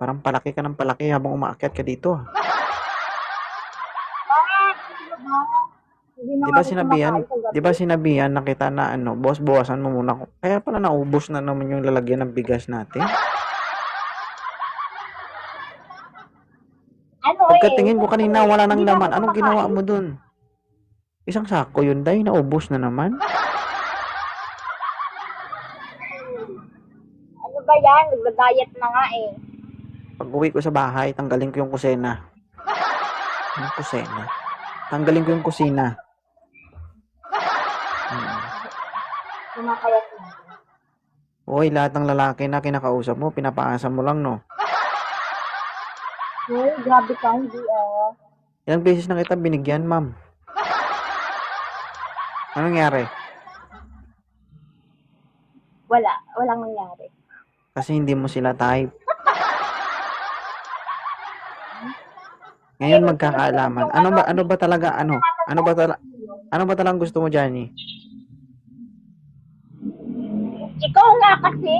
Parang palaki ka ng palaki habang umaakyat ka dito. ah. Di ba sinabihan, di ba sinabihan na kita na ano, boss, bawasan mo muna ko. Kaya pala naubos na naman yung lalagyan ng bigas natin. Ano eh? Pagkatingin ko kanina, wala nang laman. Anong ginawa mo dun? Isang sako yun, dahil naubos na naman. Ano ba yan? Nagda-diet na nga eh. Pag uwi ko sa bahay, tanggalin ko yung kusena. Yung kusena. Tanggalin ko yung kusina. Hmm. Kumakayat na. Hoy, lahat ng lalaki na kinakausap mo, pinapaasa mo lang, no? Uy, grabe ka, hindi ah. Ilang beses na kita binigyan, ma'am. Anong nangyari? Wala, walang nangyari. Kasi hindi mo sila type. Ngayon magkakaalaman. Ano ba ano ba talaga ano? Ano ba talaga ano ba talagang gusto mo, Johnny? Ikaw nga kasi.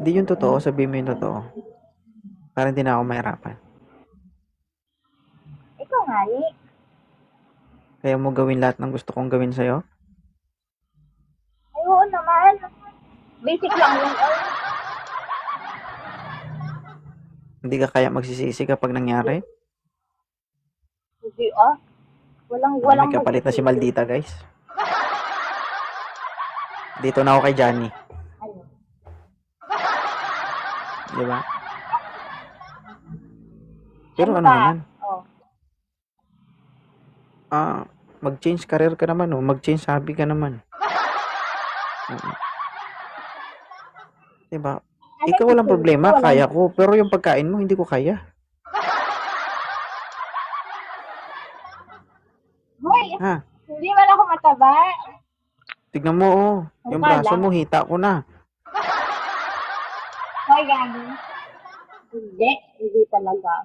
Hindi yung totoo, sabihin mo yung totoo. Para hindi na ako mahirapan. Ikaw nga ni. Kaya mo gawin lahat ng gusto kong gawin sa'yo? Ay, oo naman. Basic lang yun. Ay, Hindi ka kaya magsisisi kapag nangyari? hindi ah. Walang, walang May kapalit na si Maldita, guys. Dito na ako kay Johnny. Di ba? Pero Ano ano ba? naman? Oh. Ah, mag-change career ka naman, oh. Mag-change hobby ka naman. Oo. Diba? Ano Ikaw walang problema, kaya ko. Pero yung pagkain mo, hindi ko kaya. Hoy, Ha? hindi man ako mataba. Tignan mo, oh. Yung Wala. braso mo, hita ko na. Hoy, gani. Hindi, hindi talaga.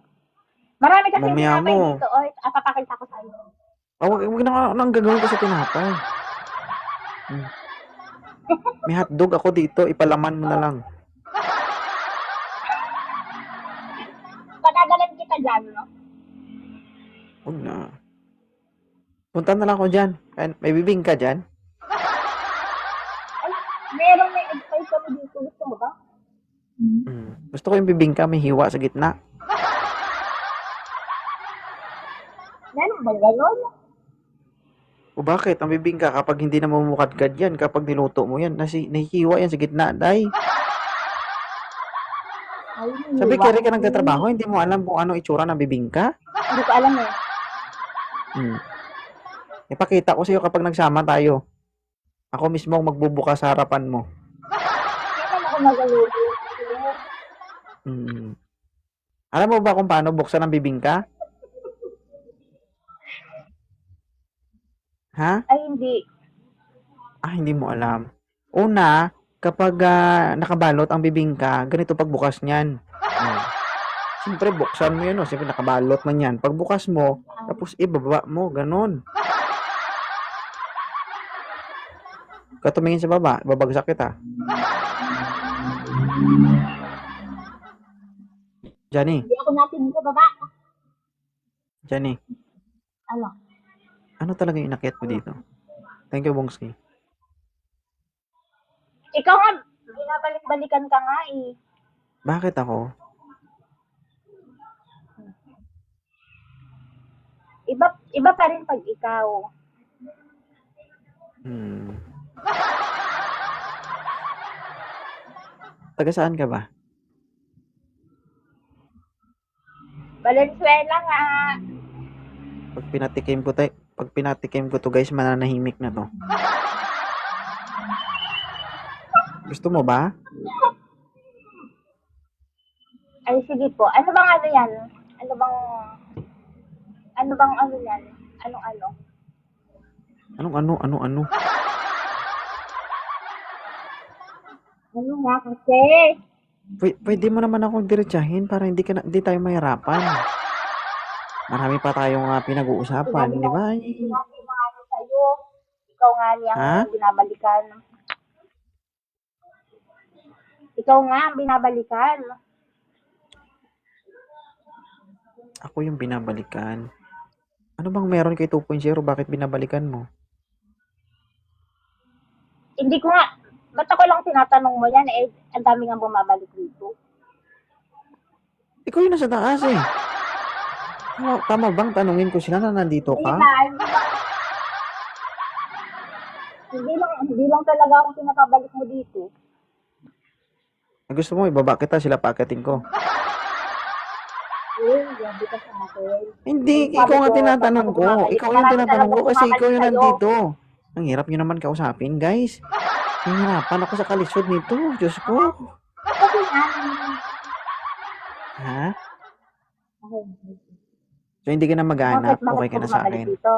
Marami kasi Mamaya tinapay mo. dito. Oy, at papakita ko sa'yo. Oh, wag, wag na nang gagawin ko sa tinapay. Hmm. May hotdog ako dito, ipalaman mo na lang. Dyan, no? Huwag na. Punta na lang ako dyan. May bibing ka dyan? Ay, merong may advice kami dito. Gusto mo ba? Hmm. Gusto ko yung bibingka, may hiwa sa gitna. Meron ba gano'n? O bakit? Ang bibingka kapag hindi na mamukadkad yan, kapag niluto mo yan, nasi, nahihiwa yan sa gitna, day. Sabi, kaya ka nagtatrabaho, hindi mo alam kung ano itsura ng bibingka? Hindi ko alam eh. Hmm. Ipakita ko sa'yo kapag nagsama tayo. Ako mismo ang magbubuka sa harapan mo. Hindi ako magaluto. Hmm. Alam mo ba kung paano buksan ang bibingka? Ha? Ay, hindi. Ah, hindi mo alam. Una, kapag ah, nakabalot ang bibingka, ganito pagbukas niyan. Hmm. Siyempre, buksan mo yun, oh. Siyempre, nakabalot man yan. Pagbukas mo, tapos ibaba mo, ganun. Katumingin sa baba, babagsak kita. Johnny, Hindi ako natin sa baba. Johnny, Ano? ano talaga yung inakyat mo dito? Thank you, Bongski. Ikaw nga, binabalik-balikan ka nga eh. Bakit ako? Iba, iba pa rin pag ikaw. Hmm. Taga saan ka ba? Valenzuela nga. Pag pinatikim ko tay, pag pinatikim ko to guys, mananahimik na to. Gusto mo ba? Ay, sige po. Ano bang ano yan? Ano bang... Ano bang ano yan? Anong ano? Anong ano, ano, ano? Ano nga kasi? Pwede, pwede mo naman akong diretsahin para hindi ka na, hindi tayo mahirapan. Marami pa tayong uh, pinag-uusapan, di ba? Sinabi mo nga sa'yo. Ikaw nga niya ang binabalikan. Ikaw nga ang binabalikan. Ako yung binabalikan. Ano bang meron kay 2.0? Bakit binabalikan mo? Hindi ko nga. Ba't ako lang tinatanong mo yan? Eh, ang dami nga bumabalik dito. Ikaw yung nasa taas eh. Tama, tama bang tanungin ko sila na nandito ka? Hindi lang, hindi lang talaga ako pinakabalik mo dito. Gusto mo ibaba kita sila pakating ko. Eh, grabe ka sa akin. Hindi, Sabi ikaw nga ko, tinatanong ko. Ikaw yung marami tinatanong ko talagang kasi ikaw yung nandito. Ang hirap nyo naman kausapin, guys. Nahihirapan ako sa kalisod nito. Diyos ko. Ha? okay. So, hindi ka na maghanap. Bakit, bakit Okay ka na sa bumabalik akin. dito?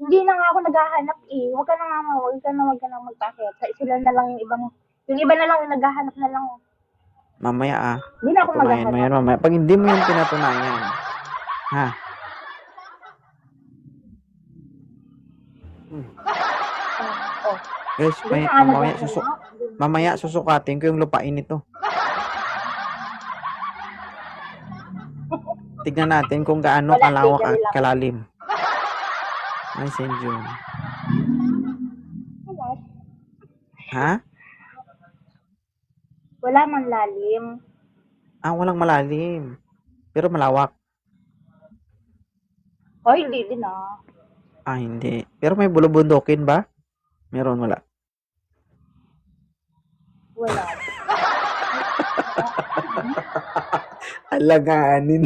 Hindi na nga ako naghahanap eh. Huwag ka na nga, huwag ka na, huwag ka na magtakit. Sa sila na lang yung ibang, yung iba na lang yung naghahanap na lang. Mamaya ah. Hindi na ako mo maghahanap. yan mamaya. Pag hindi mo yan pinatunayan. Ha? Oh, Guys, hindi may, na mamaya, susu mamaya susukatin ko yung lupain nito. Tignan natin kung gaano Wala, kalawak tignan at lang. kalalim. Ay, St. June. Wala. Ha? Wala man lalim. Ah, walang malalim. Pero malawak. O, hindi din ah. Ah, hindi. Pero may bulubundukin ba? Meron, wala. Wala. Alaganin.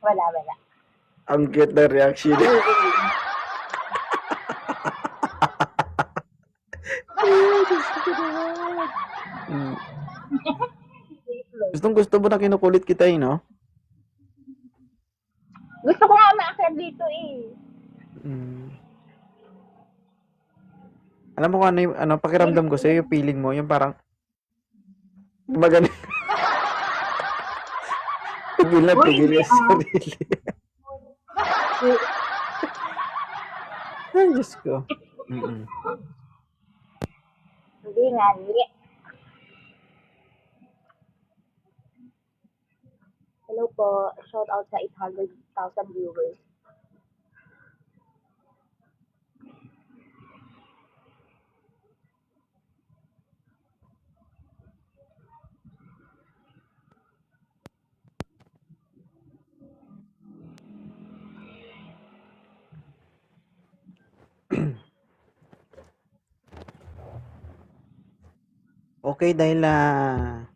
Wala, wala. Ang cute na reaction. Mm. Gustong gusto mo na kinukulit kita eh, no? Gusto ko nga maakyat dito eh. Mm. Alam mo kung ano, yung, ano pakiramdam ko sa'yo, yung feeling mo, yung parang, magaling. Tigil na, Uy, tigil hindi, yung sarili. Ay, Diyos ko. Mm-mm. Hindi nga, hindi. Po. Shout out sa 800,000 viewers. Okay, dahil, ah,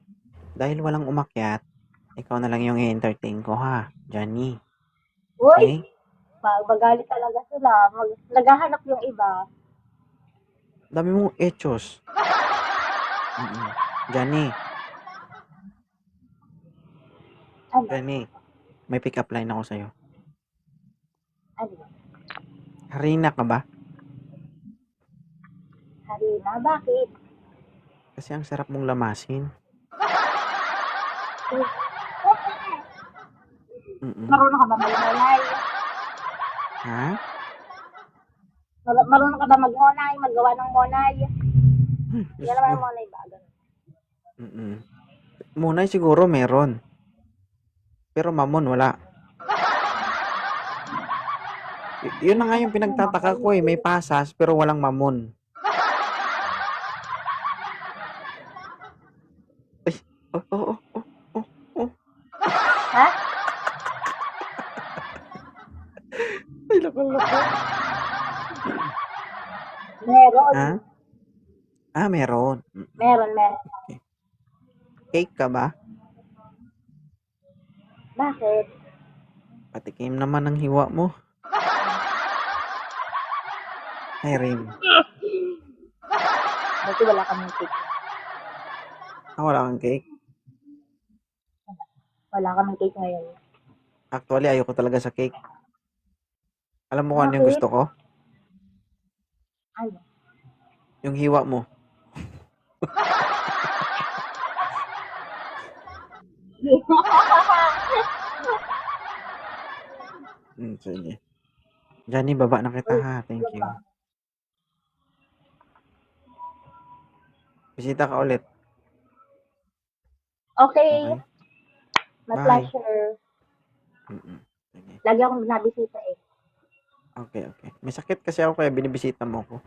dahil walang umakyat, ikaw na lang yung i-entertain ko, ha? Johnny. Uy! Okay? Mag magalit talaga sila. Mag naghahanap yung iba. Dami mong echos. Mm-mm. Johnny, Ano? Johnny, may pick-up line ako sa'yo. Ano? Harina ka ba? Harina, bakit? Kasi ang sarap mong lamasin. Mm-mm. Marunong ka ba mag-monay? Ha? Mar- Marunong ka ba mag-monay? Maggawa ng monay? Hmm, Diyos Yan naman monay ba? Mm-mm. Munay siguro meron. Pero mamon wala. Y- yun na nga yung pinagtataka ko eh. May pasas pero walang mamon. Ay, oh, oh, oh, Meron. Ha? Ah, meron. Meron, meron. Cake ka ba? Bakit? Patikim naman ng hiwa mo. Irene. Buti wala kaming cake. Ah, wala kang cake? Wala kaming cake ngayon. Actually, ayoko talaga sa cake. Alam mo kung ano yung Bakit? gusto ko? Ano? Yung hiwa mo. Hmm, sige. Johnny, baba na kita ha. Thank you. Bisita ka ulit. Okay. Okay? My Bye. pleasure. Mm-mm. Sige. Lagi akong nabisita eh. Okay, okay. May sakit kasi ako kaya binibisita mo ko.